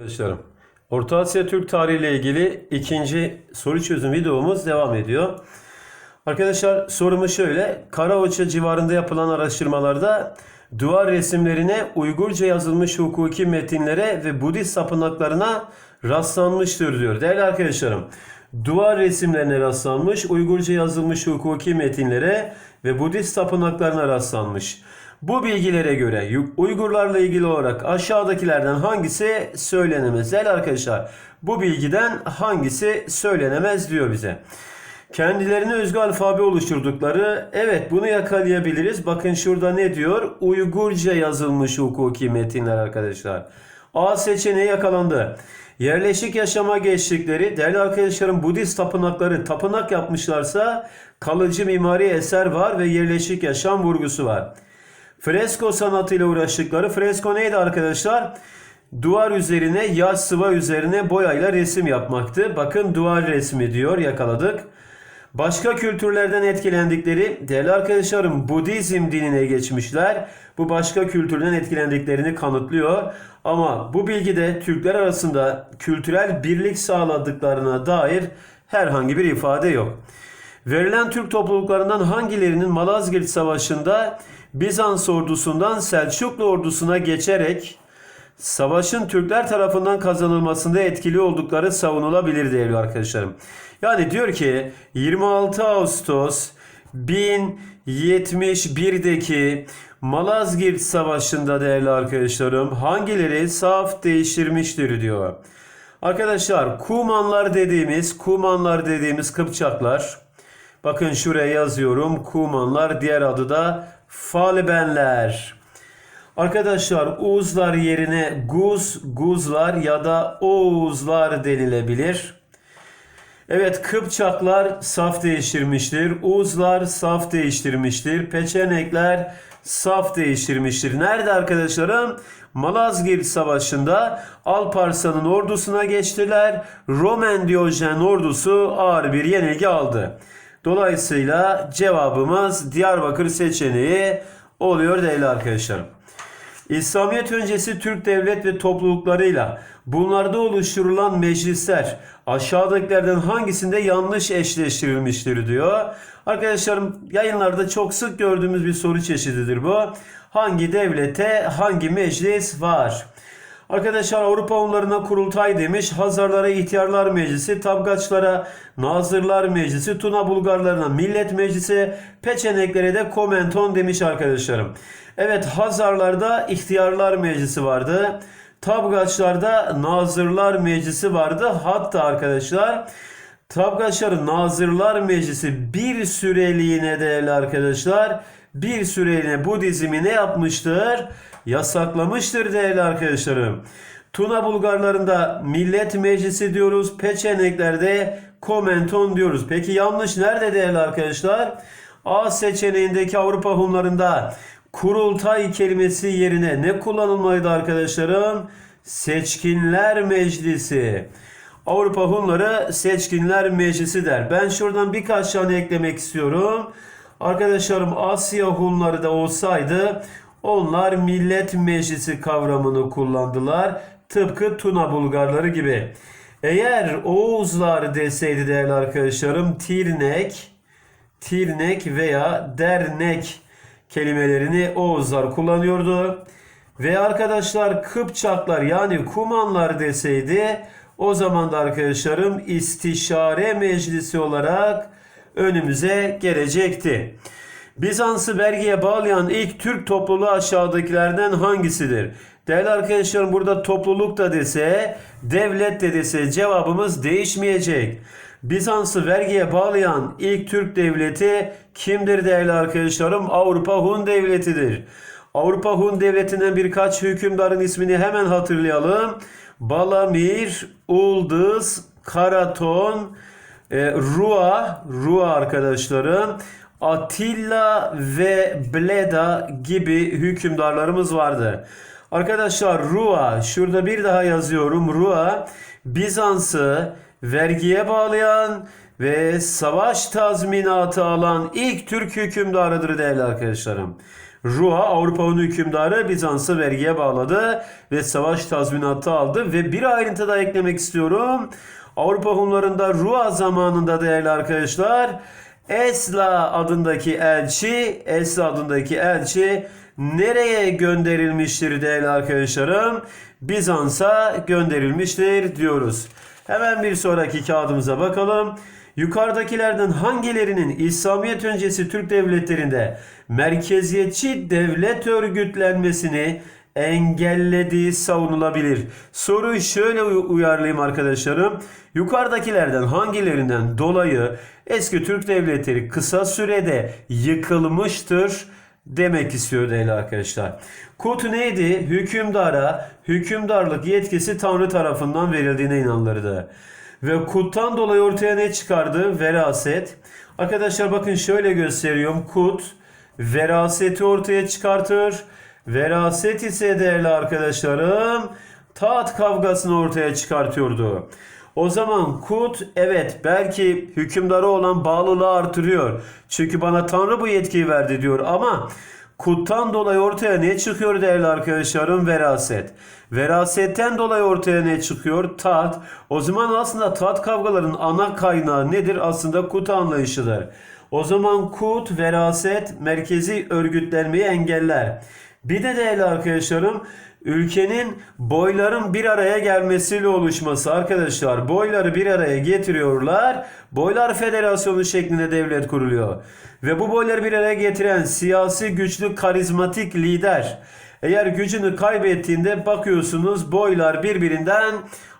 Arkadaşlarım, Orta Asya Türk tarihi ile ilgili ikinci soru çözüm videomuz devam ediyor. Arkadaşlar sorumuz şöyle. Karaoça civarında yapılan araştırmalarda duvar resimlerine Uygurca yazılmış hukuki metinlere ve Budist tapınaklarına rastlanmıştır diyor. Değerli arkadaşlarım, duvar resimlerine rastlanmış, Uygurca yazılmış hukuki metinlere ve Budist tapınaklarına rastlanmış. Bu bilgilere göre Uygurlarla ilgili olarak aşağıdakilerden hangisi söylenemez? Değerli arkadaşlar bu bilgiden hangisi söylenemez diyor bize. Kendilerine özgü alfabe oluşturdukları evet bunu yakalayabiliriz. Bakın şurada ne diyor? Uygurca yazılmış hukuki metinler arkadaşlar. A seçeneği yakalandı. Yerleşik yaşama geçtikleri değerli arkadaşlarım Budist tapınakları tapınak yapmışlarsa kalıcı mimari eser var ve yerleşik yaşam vurgusu var. Fresko sanatıyla uğraştıkları fresko neydi arkadaşlar? Duvar üzerine yaş sıva üzerine boyayla resim yapmaktı. Bakın duvar resmi diyor yakaladık. Başka kültürlerden etkilendikleri değerli arkadaşlarım Budizm dinine geçmişler. Bu başka kültürden etkilendiklerini kanıtlıyor. Ama bu bilgide Türkler arasında kültürel birlik sağladıklarına dair herhangi bir ifade yok. Verilen Türk topluluklarından hangilerinin Malazgirt Savaşı'nda Bizans ordusundan Selçuklu ordusuna geçerek savaşın Türkler tarafından kazanılmasında etkili oldukları savunulabilir değerli arkadaşlarım. Yani diyor ki 26 Ağustos 1071'deki Malazgirt Savaşı'nda değerli arkadaşlarım hangileri saf değiştirmiştir diyor. Arkadaşlar Kumanlar dediğimiz Kumanlar dediğimiz Kıpçaklar Bakın şuraya yazıyorum. Kumanlar diğer adı da Falbenler. Arkadaşlar Uğuzlar yerine Guz, Guzlar ya da Oğuzlar denilebilir. Evet Kıpçaklar saf değiştirmiştir. Uğuzlar saf değiştirmiştir. Peçenekler saf değiştirmiştir. Nerede arkadaşlarım? Malazgirt Savaşı'nda Alparslan'ın ordusuna geçtiler. Roman Diyojen ordusu ağır bir yenilgi aldı. Dolayısıyla cevabımız Diyarbakır seçeneği oluyor değerli arkadaşlarım. İslamiyet öncesi Türk devlet ve topluluklarıyla bunlarda oluşturulan meclisler aşağıdakilerden hangisinde yanlış eşleştirilmiştir diyor. Arkadaşlarım yayınlarda çok sık gördüğümüz bir soru çeşididir bu. Hangi devlete hangi meclis var? Arkadaşlar Avrupa Hunlarına kurultay demiş. Hazarlara ihtiyarlar meclisi, Tabgaçlara nazırlar meclisi, Tuna Bulgarlarına millet meclisi, Peçeneklere de komenton demiş arkadaşlarım. Evet Hazarlarda ihtiyarlar meclisi vardı. Tabgaçlarda nazırlar meclisi vardı. Hatta arkadaşlar Tabgaçların nazırlar meclisi bir süreliğine değerli arkadaşlar bir süreliğine Budizmi ne yapmıştır? Yasaklamıştır değerli arkadaşlarım. Tuna Bulgarlarında millet meclisi diyoruz. Peçeneklerde komenton diyoruz. Peki yanlış nerede değerli arkadaşlar? A seçeneğindeki Avrupa Hunlarında kurultay kelimesi yerine ne kullanılmalıydı arkadaşlarım? Seçkinler Meclisi. Avrupa Hunları Seçkinler Meclisi der. Ben şuradan birkaç tane eklemek istiyorum. Arkadaşlarım Asya Hunları da olsaydı onlar millet meclisi kavramını kullandılar. Tıpkı Tuna Bulgarları gibi. Eğer Oğuzlar deseydi değerli arkadaşlarım Tirnek, Tirnek veya dernek kelimelerini Oğuzlar kullanıyordu. Ve arkadaşlar Kıpçaklar yani Kumanlar deseydi o zaman da arkadaşlarım istişare meclisi olarak önümüze gelecekti. Bizans'ı vergiye bağlayan ilk Türk topluluğu aşağıdakilerden hangisidir? Değerli arkadaşlarım burada topluluk da dese, devlet de dese cevabımız değişmeyecek. Bizans'ı vergiye bağlayan ilk Türk devleti kimdir değerli arkadaşlarım? Avrupa Hun devletidir. Avrupa Hun devletinden birkaç hükümdarın ismini hemen hatırlayalım. Balamir, Uldız, Karaton, e, Rua, Rua arkadaşlarım, Atilla ve Bleda gibi hükümdarlarımız vardı. Arkadaşlar Rua, şurada bir daha yazıyorum. Rua, Bizans'ı vergiye bağlayan ve savaş tazminatı alan ilk Türk hükümdarıdır değerli arkadaşlarım. Rua Avrupa'nın hükümdarı Bizans'ı vergiye bağladı ve savaş tazminatı aldı ve bir ayrıntı daha eklemek istiyorum. Avrupa Hunlarında Rua zamanında değerli arkadaşlar Esla adındaki elçi, Esla adındaki elçi nereye gönderilmiştir değerli arkadaşlarım? Bizans'a gönderilmiştir diyoruz. Hemen bir sonraki kağıdımıza bakalım. Yukarıdakilerden hangilerinin İslamiyet öncesi Türk devletlerinde merkeziyetçi devlet örgütlenmesini engellediği savunulabilir. Soruyu şöyle uy- uyarlayayım arkadaşlarım. Yukarıdakilerden hangilerinden dolayı eski Türk devletleri kısa sürede yıkılmıştır demek istiyor değerli arkadaşlar. Kut neydi? Hükümdara hükümdarlık yetkisi Tanrı tarafından verildiğine inanılırdı. Ve kuttan dolayı ortaya ne çıkardı? Veraset. Arkadaşlar bakın şöyle gösteriyorum. Kut veraseti ortaya çıkartır. Veraset ise değerli arkadaşlarım taht kavgasını ortaya çıkartıyordu. O zaman Kut evet belki hükümdarı olan bağlılığı artırıyor. Çünkü bana Tanrı bu yetkiyi verdi diyor ama Kuttan dolayı ortaya ne çıkıyor değerli arkadaşlarım? Veraset. Verasetten dolayı ortaya ne çıkıyor? Taht. O zaman aslında taht kavgalarının ana kaynağı nedir? Aslında kut anlayışıdır. O zaman kut, veraset, merkezi örgütlenmeyi engeller. Bir de değerli arkadaşlarım ülkenin boyların bir araya gelmesiyle oluşması arkadaşlar boyları bir araya getiriyorlar. Boylar Federasyonu şeklinde devlet kuruluyor. Ve bu boyları bir araya getiren siyasi güçlü karizmatik lider eğer gücünü kaybettiğinde bakıyorsunuz boylar birbirinden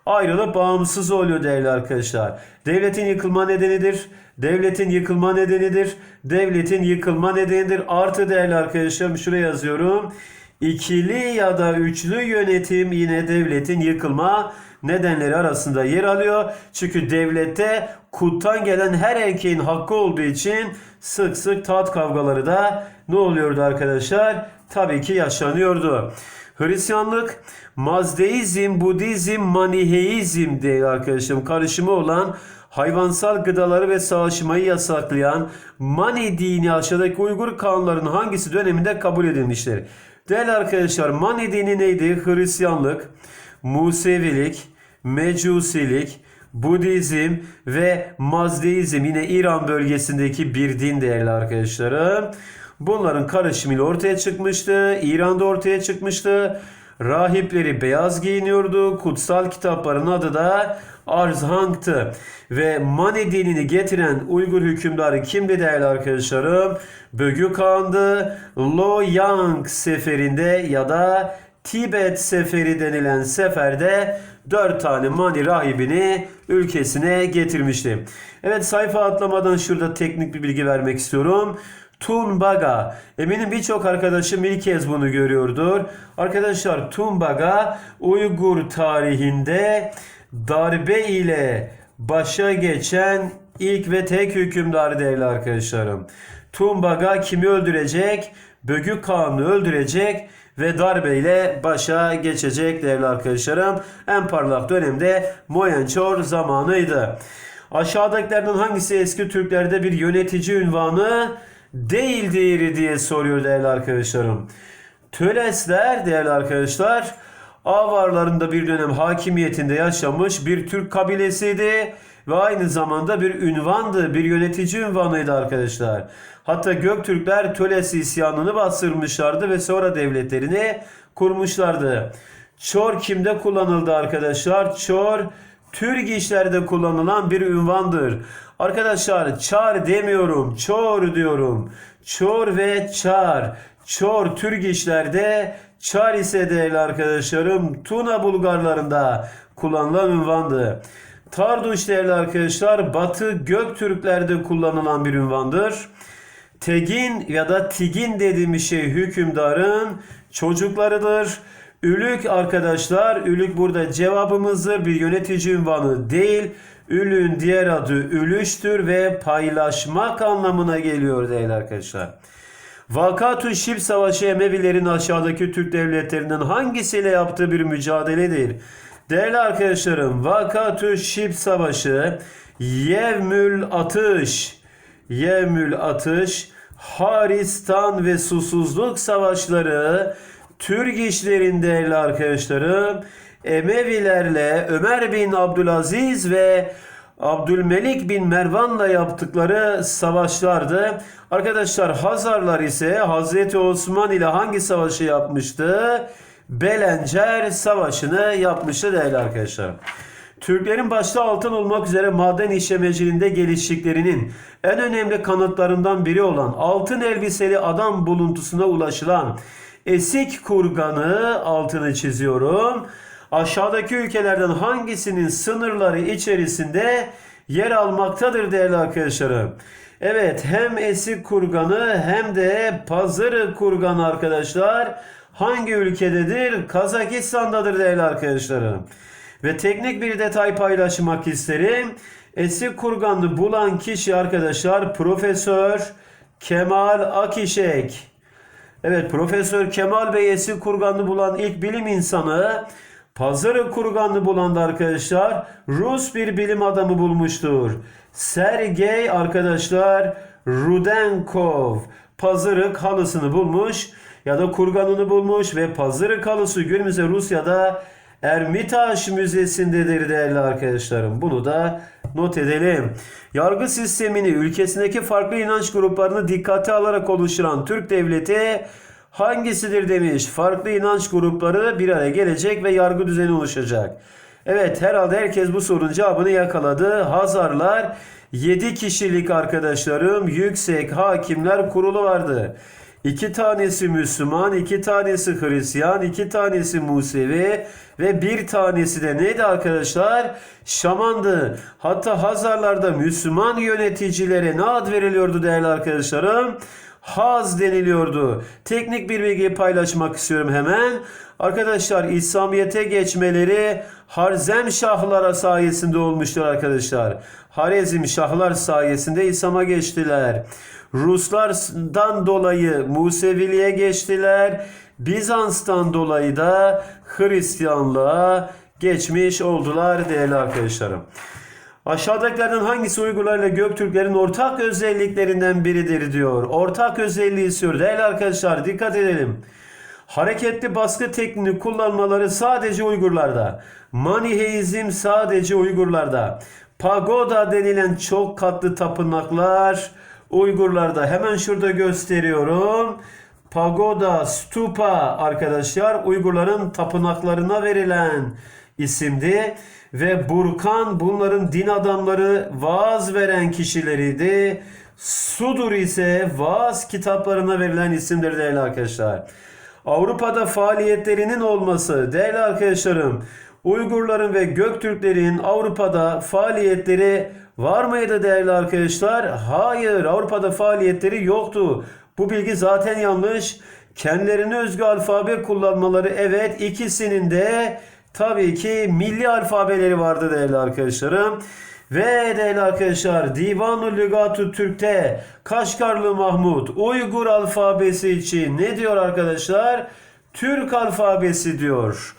ayrılıp bağımsız oluyor değerli arkadaşlar. Devletin yıkılma nedenidir. Devletin yıkılma nedenidir. Devletin yıkılma nedenidir. Artı değerli arkadaşlarım şuraya yazıyorum. İkili ya da üçlü yönetim yine devletin yıkılma nedenleri arasında yer alıyor. Çünkü devlette kuttan gelen her erkeğin hakkı olduğu için sık sık taht kavgaları da ne oluyordu arkadaşlar? Tabii ki yaşanıyordu. Hristiyanlık, Mazdeizm, Budizm, Maniheizm diye arkadaşım karışımı olan hayvansal gıdaları ve savaşmayı yasaklayan Mani dini aşağıdaki Uygur kanunlarının hangisi döneminde kabul edilmiştir? Değerli arkadaşlar Mani dini neydi? Hristiyanlık, Musevilik, Mecusilik, Budizm ve Mazdeizm yine İran bölgesindeki bir din değerli arkadaşlarım. Bunların karışımıyla ortaya çıkmıştı. İran'da ortaya çıkmıştı. Rahipleri beyaz giyiniyordu. Kutsal kitapların adı da Arzhang'tı. Ve Mani dinini getiren Uygur hükümdarı kimdi değerli arkadaşlarım? Bögü Kağan'dı. Loyang seferinde ya da Tibet seferi denilen seferde 4 tane Mani rahibini ülkesine getirmişti. Evet sayfa atlamadan şurada teknik bir bilgi vermek istiyorum. Tunbaga. Eminim birçok arkadaşım ilk kez bunu görüyordur. Arkadaşlar Tunbaga Uygur tarihinde darbe ile başa geçen ilk ve tek hükümdar değerli arkadaşlarım. Tunbaga kimi öldürecek? Bögü Kağan'ı öldürecek ve darbeyle başa geçecek değerli arkadaşlarım. En parlak dönemde Moyençor zamanıydı. Aşağıdakilerden hangisi eski Türklerde bir yönetici ünvanı değildir diye soruyor değerli arkadaşlarım. Tölesler değerli arkadaşlar Avarlarında bir dönem hakimiyetinde yaşamış bir Türk kabilesiydi ve aynı zamanda bir ünvandı, bir yönetici ünvanıydı arkadaşlar. Hatta Göktürkler Töles isyanını bastırmışlardı ve sonra devletlerini kurmuşlardı. Çor kimde kullanıldı arkadaşlar? Çor Türk işlerde kullanılan bir ünvandır. Arkadaşlar çar demiyorum, çor diyorum. Çor ve çar. Çor Türk işlerde, çar ise değerli arkadaşlarım Tuna Bulgarlarında kullanılan ünvandı. Tarduş değerli arkadaşlar Batı Göktürklerde kullanılan bir ünvandır. Tegin ya da Tigin dediğimiz şey hükümdarın çocuklarıdır. Ülük arkadaşlar, ülük burada cevabımızdır. Bir yönetici ünvanı değil. Ülün diğer adı ülüştür ve paylaşmak anlamına geliyor değerli arkadaşlar. Vakatü Şib Savaşı Emevilerin aşağıdaki Türk devletlerinden hangisiyle yaptığı bir mücadeledir? Değerli arkadaşlarım, Vakatü Şib Savaşı Yevmül Atış Yevmül Atış Haristan ve susuzluk savaşları, Türk işlerinde değerli arkadaşlarım, Emevilerle Ömer bin Abdülaziz ve Abdülmelik bin Mervan'la yaptıkları savaşlardı. Arkadaşlar Hazarlar ise Hazreti Osman ile hangi savaşı yapmıştı? Belencer Savaşı'nı yapmıştı değerli arkadaşlar. Türklerin başta altın olmak üzere maden işlemeciliğinde geliştiklerinin en önemli kanıtlarından biri olan altın elbiseli adam buluntusuna ulaşılan Esik kurganı altını çiziyorum. Aşağıdaki ülkelerden hangisinin sınırları içerisinde yer almaktadır değerli arkadaşlarım? Evet hem Esik kurganı hem de Pazarı kurganı arkadaşlar hangi ülkededir? Kazakistan'dadır değerli arkadaşlarım. Ve teknik bir detay paylaşmak isterim. Esik kurganı bulan kişi arkadaşlar Profesör Kemal Akişek. Evet Profesör Kemal Bey Esik kurganı bulan ilk bilim insanı. Pazarı kurganı bulan da arkadaşlar Rus bir bilim adamı bulmuştur. Sergey arkadaşlar Rudenkov pazarık halısını bulmuş ya da kurganını bulmuş ve pazarık halısı günümüzde Rusya'da Ermitaş Müzesi'ndedir değerli arkadaşlarım. Bunu da not edelim. Yargı sistemini ülkesindeki farklı inanç gruplarını dikkate alarak oluşturan Türk devleti hangisidir demiş. Farklı inanç grupları bir araya gelecek ve yargı düzeni oluşacak. Evet herhalde herkes bu sorunun cevabını yakaladı. Hazarlar 7 kişilik arkadaşlarım yüksek hakimler kurulu vardı. İki tanesi Müslüman, iki tanesi Hristiyan, iki tanesi Musevi ve bir tanesi de neydi arkadaşlar? Şamandı. Hatta Hazarlarda Müslüman yöneticilere ne ad veriliyordu değerli arkadaşlarım? Haz deniliyordu. Teknik bir bilgi paylaşmak istiyorum hemen. Arkadaşlar İslamiyet'e geçmeleri Harzem Şahlara sayesinde olmuştur arkadaşlar. Harezm Şahlar sayesinde İslam'a geçtiler. Ruslardan dolayı Museviliğe geçtiler. Bizans'tan dolayı da Hristiyanlığa geçmiş oldular değerli arkadaşlarım. Aşağıdakilerden hangisi Uygurlarla Göktürklerin ortak özelliklerinden biridir diyor. Ortak özelliği istiyor. Değerli arkadaşlar dikkat edelim. Hareketli baskı tekniğini kullanmaları sadece Uygurlarda. Maniheizm sadece Uygurlarda. Pagoda denilen çok katlı tapınaklar Uygurlarda. Hemen şurada gösteriyorum. Pagoda, stupa arkadaşlar Uygurların tapınaklarına verilen isimdi. Ve Burkan bunların din adamları vaaz veren kişileriydi. Sudur ise vaaz kitaplarına verilen isimdir değerli arkadaşlar. Avrupa'da faaliyetlerinin olması değerli arkadaşlarım Uygurların ve Göktürklerin Avrupa'da faaliyetleri var mıydı değerli arkadaşlar? Hayır Avrupa'da faaliyetleri yoktu. Bu bilgi zaten yanlış. Kendilerine özgü alfabe kullanmaları evet ikisinin de tabii ki milli alfabeleri vardı değerli arkadaşlarım. Ve değerli arkadaşlar Divan-ı Lügat-ı Türk'te Kaşgarlı Mahmut Uygur alfabesi için ne diyor arkadaşlar? Türk alfabesi diyor.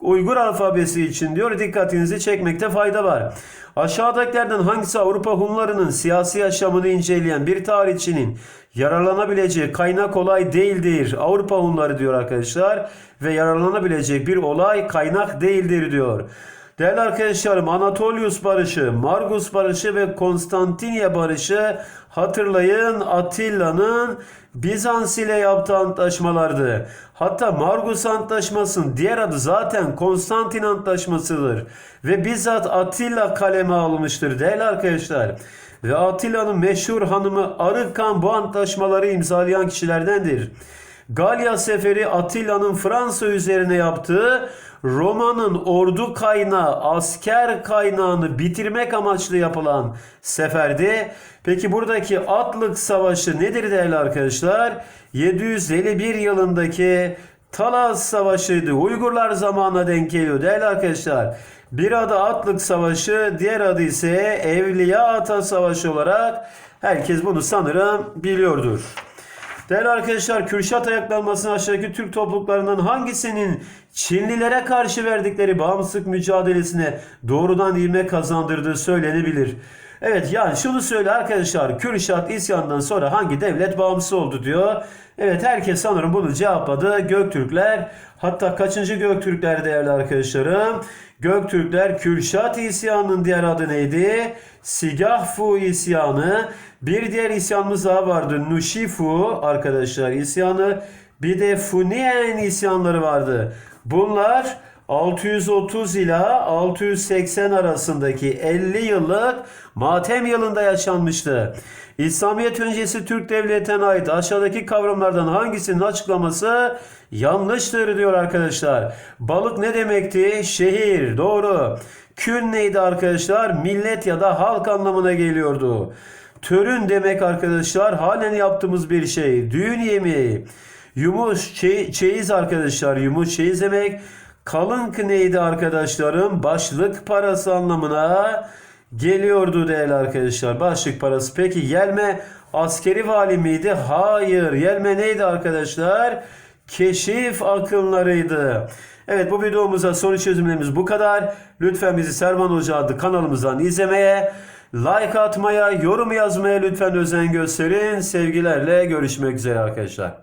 Uygur alfabesi için diyor dikkatinizi çekmekte fayda var. Aşağıdakilerden hangisi Avrupa Hunlarının siyasi yaşamını inceleyen bir tarihçinin yararlanabileceği kaynak olay değildir. Avrupa Hunları diyor arkadaşlar ve yararlanabilecek bir olay kaynak değildir diyor. Değerli arkadaşlarım Anatolius Barışı, Margus Barışı ve Konstantinya Barışı hatırlayın Atilla'nın Bizans ile yaptığı antlaşmalardı. Hatta Margus Antlaşması'nın diğer adı zaten Konstantin Antlaşması'dır. Ve bizzat Attila kaleme almıştır değerli arkadaşlar. Ve Atilla'nın meşhur hanımı Arıkan bu antlaşmaları imzalayan kişilerdendir. Galya seferi Atilla'nın Fransa üzerine yaptığı Roma'nın ordu kaynağı, asker kaynağını bitirmek amaçlı yapılan seferdi. Peki buradaki Atlık Savaşı nedir değerli arkadaşlar? 751 yılındaki Talas Savaşı'ydı. Uygurlar zamanına denk geliyor değerli arkadaşlar. Bir adı Atlık Savaşı, diğer adı ise Evliya Ata Savaşı olarak herkes bunu sanırım biliyordur. Değerli arkadaşlar Kürşat ayaklanmasının aşağıdaki Türk topluluklarından hangisinin Çinlilere karşı verdikleri bağımsızlık mücadelesine doğrudan ivme kazandırdığı söylenebilir. Evet yani şunu söyle arkadaşlar. Kürşat isyanından sonra hangi devlet bağımsız oldu diyor. Evet herkes sanırım bunu cevapladı. Göktürkler hatta kaçıncı Göktürkler değerli arkadaşlarım? Göktürkler Kürşat isyanının diğer adı neydi? Sigahfu isyanı. Bir diğer isyanımız daha vardı. Nuşifu arkadaşlar isyanı. Bir de Funiyen isyanları vardı. Bunlar 630 ila 680 arasındaki 50 yıllık matem yılında yaşanmıştı. İslamiyet öncesi Türk devletine ait aşağıdaki kavramlardan hangisinin açıklaması yanlıştır diyor arkadaşlar. Balık ne demekti? Şehir. Doğru. Kün neydi arkadaşlar? Millet ya da halk anlamına geliyordu. Törün demek arkadaşlar halen yaptığımız bir şey. Düğün yemeği. Yumuş çey- çeyiz arkadaşlar. Yumuş çeyiz demek. Kalınk neydi arkadaşlarım? Başlık parası anlamına geliyordu değerli arkadaşlar. Başlık parası. Peki Yelme askeri vali miydi? Hayır. Yelme neydi arkadaşlar? Keşif akımlarıydı. Evet bu videomuzda soru çözümlerimiz bu kadar. Lütfen bizi Servan Hoca adlı kanalımızdan izlemeye, like atmaya, yorum yazmaya lütfen özen gösterin. Sevgilerle görüşmek üzere arkadaşlar.